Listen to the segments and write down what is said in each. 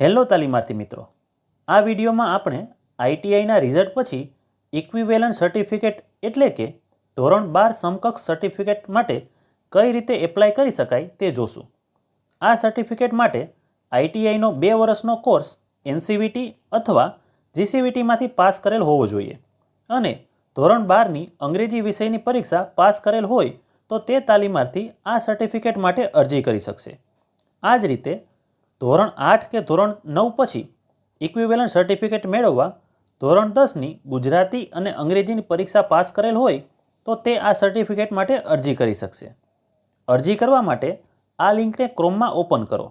Hello તાલીમાર્થી મિત્રો. આ વિડીયોમાં આપણે આઈટીઆઈના રિઝલ્ટ પછી ઇક્વિવેલન્ટ સર્ટિફિકેટ એટલે કે ધોરણ બાર સમકક્ષ સર્ટિફિકેટ માટે કઈ રીતે એપ્લાય કરી શકાય તે જોશું. આ સર્ટિફિકેટ માટે આઈટીઆઈનો બે વર્ષનો કોર્સ એનસીવીટી અથવા જીસીવીટીમાંથી પાસ કરેલ હોવો જોઈએ અને ધોરણ બારની અંગ્રેજી વિષયની પરીક્ષા પાસ કરેલ હોય તો તે તાલીમાર્થી આ સર્ટિફિકેટ માટે અરજી કરી શકશે. આ જ રીતે ધોરણ આઠ કે ધોરણ નવ પછી ઇક્વિવેલન્ટ સર્ટિફિકેટ મેળવવા ધોરણ દસની ગુજરાતી અને અંગ્રેજીની પરીક્ષા પાસ કરેલ હોય તો તે આ સર્ટિફિકેટ માટે અરજી કરી શકશે. અરજી કરવા માટે આ લિંકને ક્રોમમાં ઓપન કરો.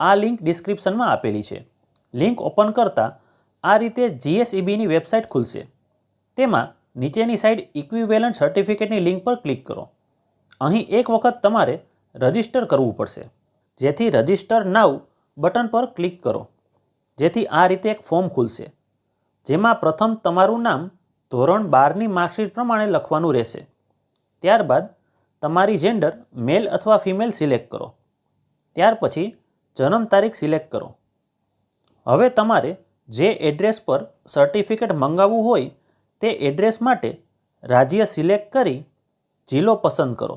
આ લિંક ડિસ્ક્રિપ્શનમાં આપેલી છે. લિંક ઓપન કરતાં આ રીતે જીએસઈબીની વેબસાઇટ ખુલશે. તેમાં નીચેની સાઈડ ઇક્વિવેલન્ટ સર્ટિફિકેટની લિંક પર ક્લિક કરો. અહીં એક વખત તમારે રજિસ્ટર કરવું પડશે. જેથી રજિસ્ટર નાવ બટન પર ક્લિક કરો, જેથી આ રીતે એક ફોર્મ ખુલશે, જેમાં પ્રથમ તમારું નામ ધોરણ બારની માર્કશીટ પ્રમાણે લખવાનું રહેશે. ત્યારબાદ તમારી જેન્ડર મેલ અથવા ફિમેલ સિલેક્ટ કરો. ત્યાર પછી જન્મ તારીખ સિલેક્ટ કરો. હવે તમારે જે એડ્રેસ પર સર્ટિફિકેટ મંગાવવું હોય તે એડ્રેસ માટે રાજ્ય સિલેક્ટ કરી જિલ્લો પસંદ કરો.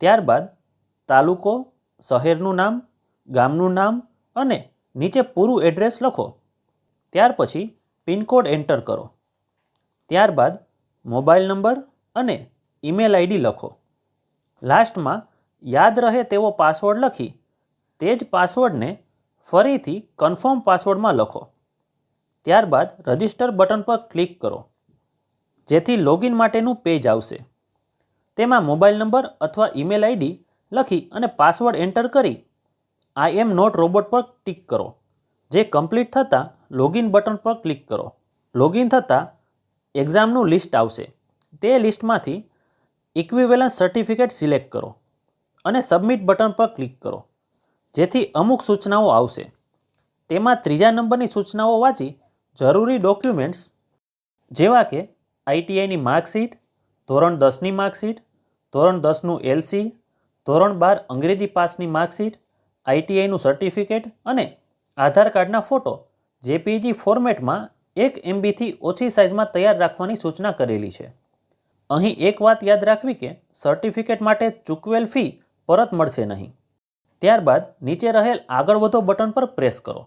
ત્યારબાદ તાલુકો, શહેરનું નામ ગામનું નામ અને નીચે પૂરું એડ્રેસ લખો. ત્યાર પછી પિનકોડ એન્ટર કરો. ત્યારબાદ મોબાઈલ નંબર અને ઈમેલ આઈડી લખો. લાસ્ટમાં યાદ રહે તેવો પાસવર્ડ લખી તે જ પાસવર્ડને ફરીથી કન્ફર્મ પાસવર્ડમાં લખો. ત્યારબાદ રજિસ્ટર બટન પર ક્લિક કરો. જેથી લોગિન માટેનું પેજ આવશે. તેમાં મોબાઈલ નંબર અથવા ઈમેલ આઈડી લખી અને પાસવર્ડ એન્ટર કરી આઈ એમ નોટ રોબોટ પર ટિક કરો. જે કમ્પ્લીટ થતાં લોગિન બટન પર ક્લિક કરો. લોગિન થતાં એક્ઝામનું લિસ્ટ આવશે. તે લિસ્ટમાંથી ઇક્વિવેલન્સ સર્ટિફિકેટ સિલેક્ટ કરો અને સબમિટ બટન પર ક્લિક કરો. જેથી અમુક સૂચનાઓ આવશે. તેમાં ત્રીજા નંબરની સૂચનાઓ વાંચી જરૂરી ડોક્યુમેન્ટ્સ જેવા કે આઈટીઆઈની માર્કશીટ, ધોરણ દસની માર્કશીટ, ધોરણ દસનું એલસી ધોરણ બાર અંગ્રેજી પાસની માર્કશીટ આઈટીઆઈનું સર્ટિફિકેટ અને આધાર કાર્ડના ફોટો જેપીજી ફોર્મેટમાં એક એમબીથી ઓછી સાઇઝમાં તૈયાર રાખવાની સૂચના કરેલી છે. અહીં એક વાત યાદ રાખવી કે સર્ટિફિકેટ માટે ચૂકવેલ ફી પરત મળશે નહીં. ત્યારબાદ નીચે રહેલ આગળ વધો બટન પર પ્રેસ કરો,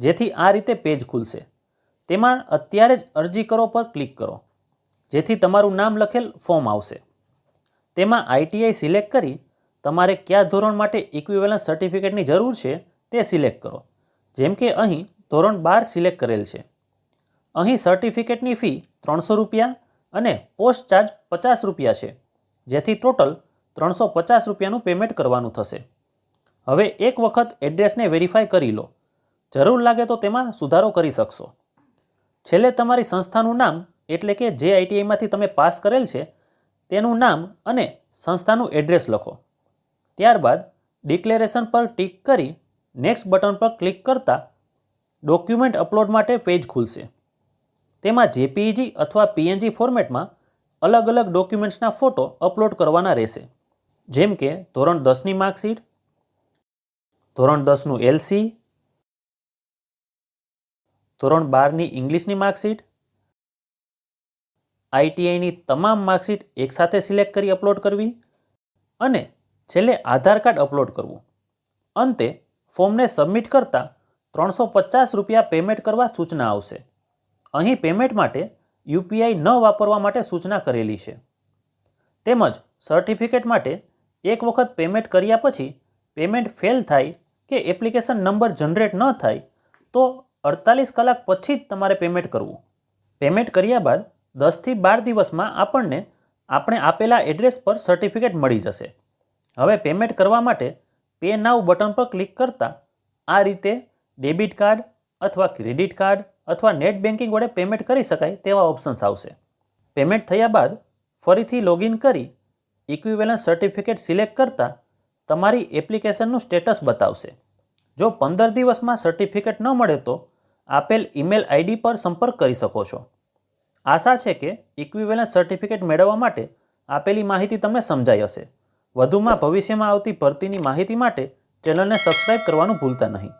જેથી આ રીતે પેજ ખુલશે. તેમાં અત્યારે જ અરજી કરો પર ક્લિક કરો, જેથી તમારું નામ લખેલ ફોર્મ આવશે. તેમાં આઈટીઆઈ સિલેક્ટ કરી તમારે કયા ધોરણ માટે ઇક્વિવેલન્સ સર્ટિફિકેટની જરૂર છે તે સિલેક્ટ કરો. જેમ કે અહીં ધોરણ બાર સિલેક્ટ કરેલ છે. અહીં સર્ટિફિકેટની ફી ત્રણસો રૂપિયા અને પોસ્ટ ચાર્જ પચાસ રૂપિયા છે. જેથી ટોટલ ત્રણસો પચાસ રૂપિયાનું પેમેન્ટ કરવાનું થશે. હવે એક વખત એડ્રેસને વેરીફાઈ કરી લો. જરૂર લાગે તો તેમાં સુધારો કરી શકશો. છેલ્લે તમારી સંસ્થાનું નામ, એટલે કે જે આઈટીઆઈમાંથી તમે પાસ કરેલ છે, તેનું નામ અને સંસ્થાનું એડ્રેસ લખો. ત્યારબાદ ડિક્લેરેશન પર ટિક કરી નેક્સ્ટ બટન પર ક્લિક કરતાં ડોક્યુમેન્ટ અપલોડ માટે પેજ ખુલશે. તેમાં જેપીઈજી અથવા પીએનજી ફોર્મેટમાં અલગ અલગ ડોક્યુમેન્ટ્સના ફોટો અપલોડ કરવાના રહેશે. જેમ કે ધોરણ દસની માર્કશીટ, ધોરણ દસનું એલસી, ધોરણ બારની ઇંગ્લિશની માર્કશીટ, આઈટીઆઈની તમામ માર્કશીટ એકસાથે સિલેક્ટ કરી અપલોડ કરવી અને છેલ્લે આધાર કાર્ડ અપલોડ કરવું. અંતે, ફોર્મને સબમિટ કરતાં ત્રણસો પચાસ રૂપિયા પેમેન્ટ કરવા સૂચના આવશે. અહીં પેમેન્ટ માટે યુપીઆઈ ન વાપરવા માટે સૂચના કરેલી છે. તેમજ સર્ટિફિકેટ માટે એક વખત પેમેન્ટ કર્યા પછી પેમેન્ટ ફેલ થાય કે એપ્લિકેશન નંબર જનરેટ ન થાય, તો અડતાલીસ કલાક પછી જ તમારે પેમેન્ટ કરવું. પેમેન્ટ કર્યા બાદ દસથી બાર દિવસમાં આપણને, આપણે આપેલા એડ્રેસ પર સર્ટિફિકેટ મળી જશે. હવે પેમેન્ટ કરવા માટે પે નાવ બટન પર ક્લિક કરતાં આ રીતે ડેબિટ કાર્ડ અથવા ક્રેડિટ કાર્ડ અથવા નેટ બેન્કિંગ વડે પેમેન્ટ કરી શકાય તેવા ઓપ્શન્સ આવશે. પેમેન્ટ થયા બાદ ફરીથી લોગિન કરી ઇક્વિવેલન્સ સર્ટિફિકેટ સિલેક્ટ કરતાં તમારી એપ્લિકેશનનું સ્ટેટસ બતાવશે. જો પંદર દિવસમાં સર્ટિફિકેટ ન મળે તો આપેલ ઈમેલ આઈડી પર સંપર્ક કરી શકો છો. આશા છે કે ઇક્વિવેલન્સ સર્ટિફિકેટ મેળવવા માટે આપેલી માહિતી તમને સમજાઈ હશે. વધુમાં ભવિષ્યમાં આવતી ભરતીની માહિતી માટે ચેનલને સબસ્ક્રાઇબ કરવાનું ભૂલતા નહીં.